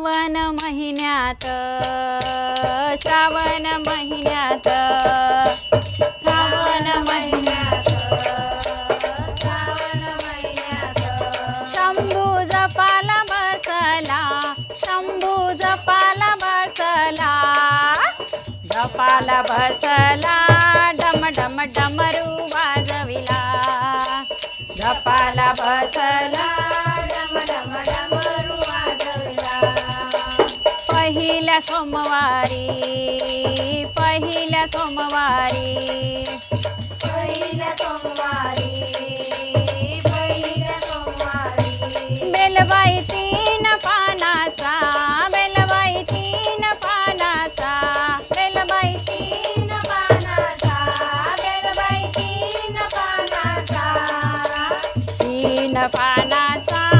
श्रावण महिन्यात श्रावण महिन्यात श्रावण महिन्यात श्रावण महिन्यात. बसला डम डम डमरू वाजविला. बसला सोमवारी. पहिल्या सोमवारी पानाचा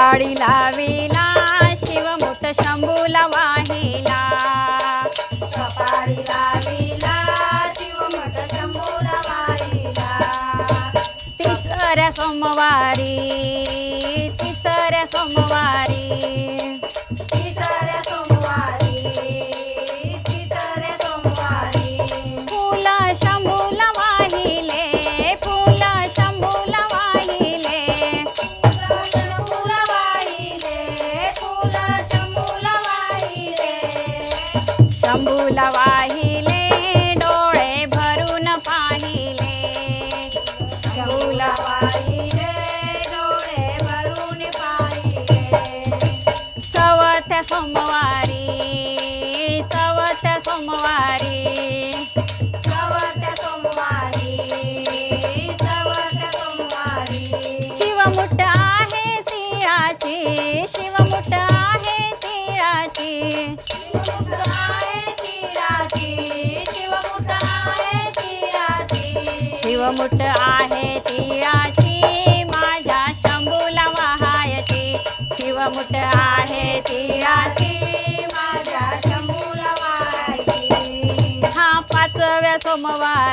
वाडीला वेला शिव मुठ वाहिला. कपाळीला शंभूला वाहिला. सोमवारी सोमवारी सोमवारी. सवत्या सोमवारी सवत्या सोमवारी. शिवमुठ va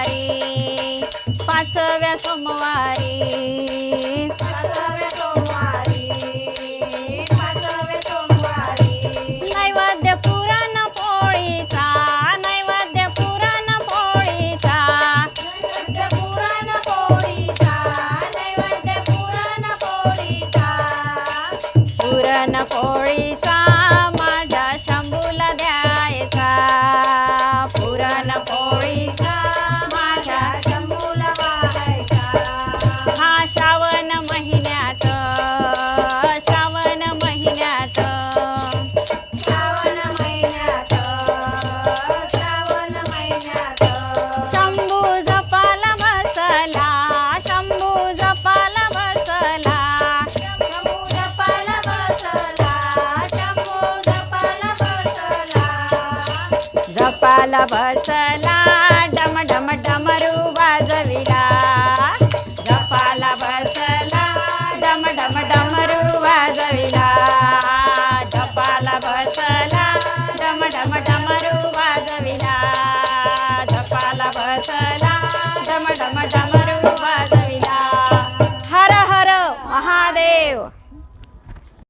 पाला बसला.